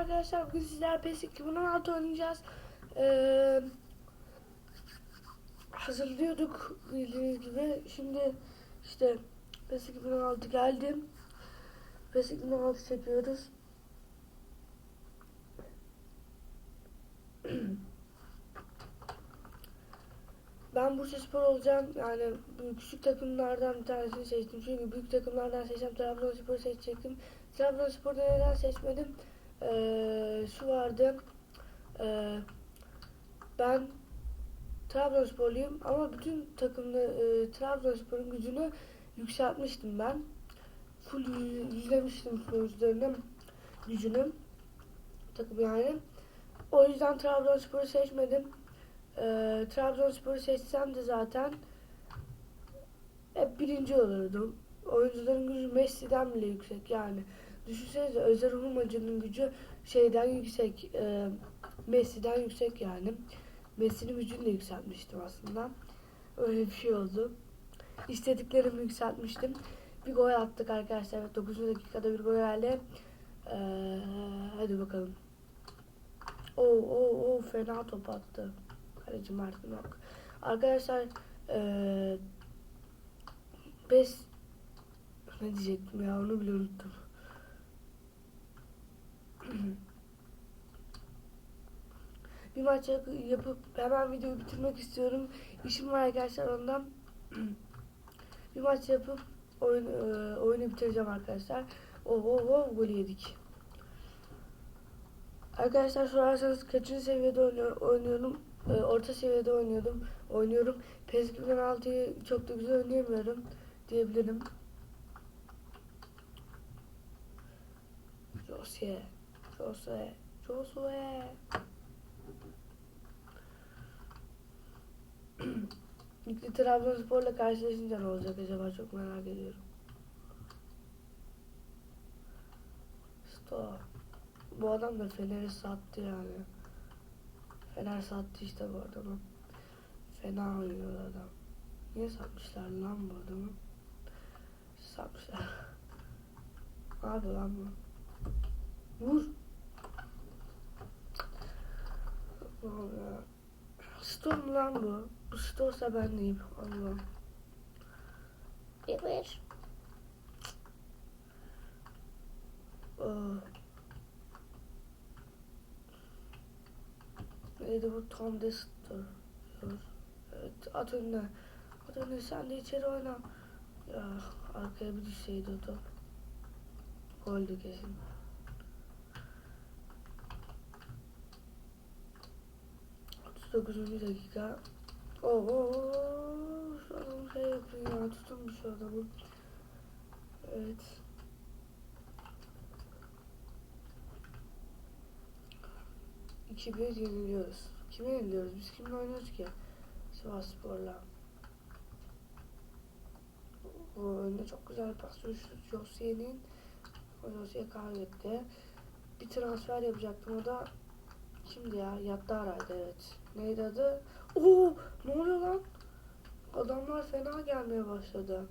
arkadaşlar. Bugün sizler PES 2016 oynayacağız. Ee, hazırlıyorduk bildiğiniz gibi. Şimdi işte PES 2016 geldi. PES 2016 çekiyoruz. Ben Bursa Spor olacağım. Yani küçük takımlardan bir tanesini seçtim. Çünkü büyük takımlardan seçsem Trabzonspor'u seçecektim. Trabzonspor'u neden seçmedim? Ee, şu vardı. Ee, ben Trabzonsporluyum ama bütün takımda e, Trabzonspor'un gücünü yükseltmiştim ben. Full yüz- yüzlemiştim futbolcularının gücünü. Takım yani. O yüzden Trabzonspor'u seçmedim. Ee, Trabzonspor'u seçsem de zaten hep birinci olurdum. Oyuncuların gücü Messi'den bile yüksek yani. Düşünsenize Özer Hurmacı'nın gücü şeyden yüksek, e, Messi'den yüksek yani. Messi'nin gücünü de yükseltmiştim aslında. Öyle bir şey oldu. İstediklerimi yükseltmiştim. Bir gol attık arkadaşlar. Evet, 9. dakikada bir gol geldi. Ee, hadi bakalım. Oo, oo, oo, fena top attı. Kaleci Martin yok. Arkadaşlar ee, PES ne diyecektim ya onu bile unuttum. Bir maç yap- yapıp hemen videoyu bitirmek istiyorum. İşim var arkadaşlar ondan. bir maç yapıp oyun, e, oyunu bitireceğim arkadaşlar. Oh oh oh gol yedik. Arkadaşlar sorarsanız kaçıncı seviyede oynuyor, oynuyorum? Ee, orta seviyede oynuyordum. Oynuyorum. PES 2016'yı çok da güzel oynayamıyorum diyebilirim. Jose. Josue. Ligde Trabzonspor'la karşılaşınca ne olacak acaba çok merak ediyorum. Stop. Bu adam da Fener'i sattı yani. Fener sattı işte bu adamı. Fena oynuyor adam. Niye satmışlar lan bu adamı? Satmışlar. Abi lan bu. Vur. Storm lan bu. Bu Storm'sa ben neyim? Allah'ım. Bir. Neydi bu Tom Dester diyor. Evet at önüne. At önüne sen de içeri oyna. Ya arkaya bir düşseydi o top. Goldü kesin. Otuz dokuzuncu dakika. Oo, şu adam şey yapıyor bir şu adamı. Evet. İki bir yeniliyoruz. Kime yeniliyoruz? Biz kimle oynuyoruz ki? Sivas. O önüne çok güzel pas. Josie'nin o Josie kaybetti. Bir transfer yapacaktım o da kimdi ya? Yattara'ydı evet. Neydi adı? Oo, ne oluyor lan? Adamlar fena gelmeye başladı.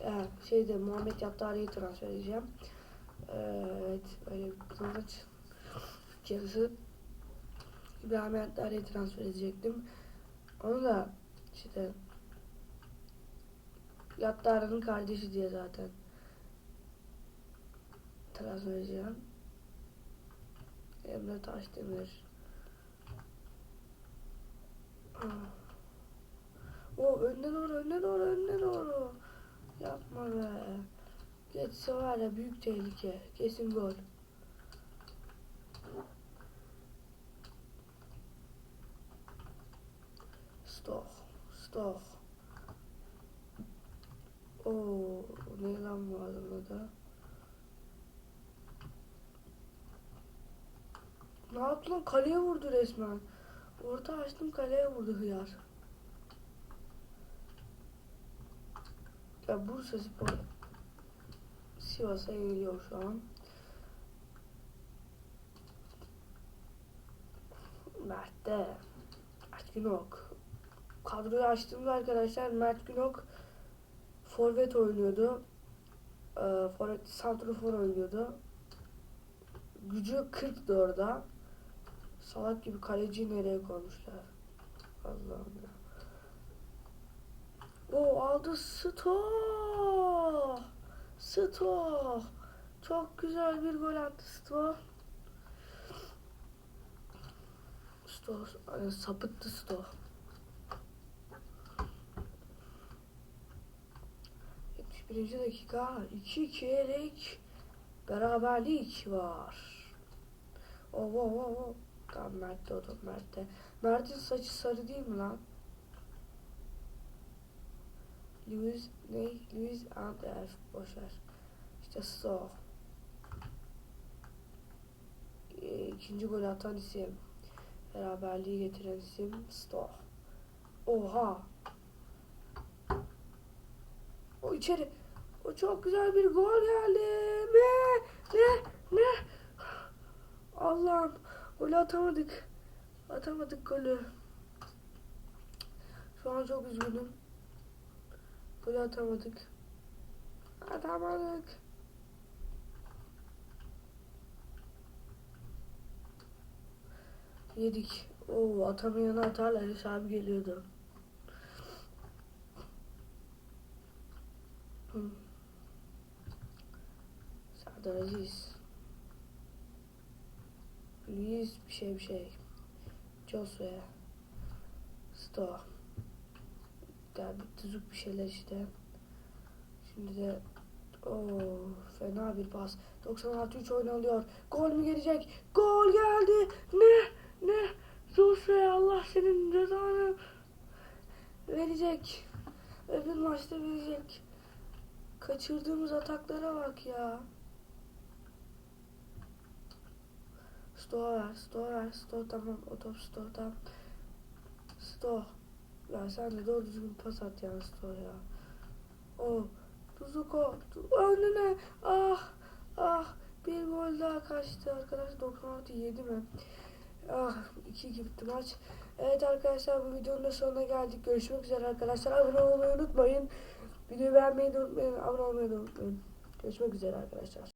Ee, şeyde Muhammed Yattara'yı transfer edeceğim. Ee, evet öyle bir kılıç. Yarısı İbrahim Yattara'yı transfer edecektim. Onu da işte Yattara'nın kardeşi diye zaten transfer edeceğim. Emre Taşdemir. Ah. O önüne doğru, önüne doğru, önüne doğru. Yapma be. Geçse var ya büyük tehlike. Kesin gol. Stoch. Stoch. Oo, ne lan bu adamın adı? Ne yaptı? Kaleye vurdu resmen. Orta açtım kaleye vurdu hıyar. Ya Bursa Spor Sivas'a yeniliyor şu an. Mert'te Mert Günok. Kadroyu açtığımda arkadaşlar Mert Günok forvet oynuyordu. Ee, forvet santrofor oynuyordu. gücü 40 orada. Salak gibi kaleciyi nereye koymuşlar? Allah'ım ya. O aldı Sto. Sto. Çok güzel bir gol attı Sto. Sto hani sapıttı Sto. 71. dakika 2-2'lik beraberlik var. Oh oh oh oh. Tamam Mert'te o da Mert'te. Mert'in saçı sarı değil mi lan? Lewis ne? Lewis and F. Boşver. İşte so. Ee, ikinci gol atan isim. Beraberliği getiren isim Stoh. Oha. O içeri. O çok güzel bir gol geldi. Ne? Ne? Ne? Allah'ım. Golü atamadık. Atamadık golü. Şu an çok üzgünüm. Golü atamadık. Atamadık. Yedik. Oo atamayana atarlar. Elis abi geliyordu. Hmm. Sadece. 100 bir şey bir şey. Josue. Sto. Ya bir tuzuk bir şeyler işte. Şimdi de o fena bir pas. 96 3 oynanıyor. Gol mü gelecek? Gol geldi. Ne? Ne? Josue Allah senin cezanı verecek. Öbür maçta verecek. Kaçırdığımız ataklara bak ya. Sto ver, sto ver, sto tamam, o top sto tamam. Sto. Ya sen de doğru düzgün pas at ya sto ya. O. Tuzuko. Tu önüne. Ah. Ah. Bir gol daha kaçtı arkadaşlar. 96 yedi mi? Ah. 2-2 bitti maç. Evet arkadaşlar bu videonun da sonuna geldik. Görüşmek üzere arkadaşlar. Abone olmayı unutmayın. Videoyu beğenmeyi de unutmayın. Abone olmayı da unutmayın. Görüşmek üzere arkadaşlar.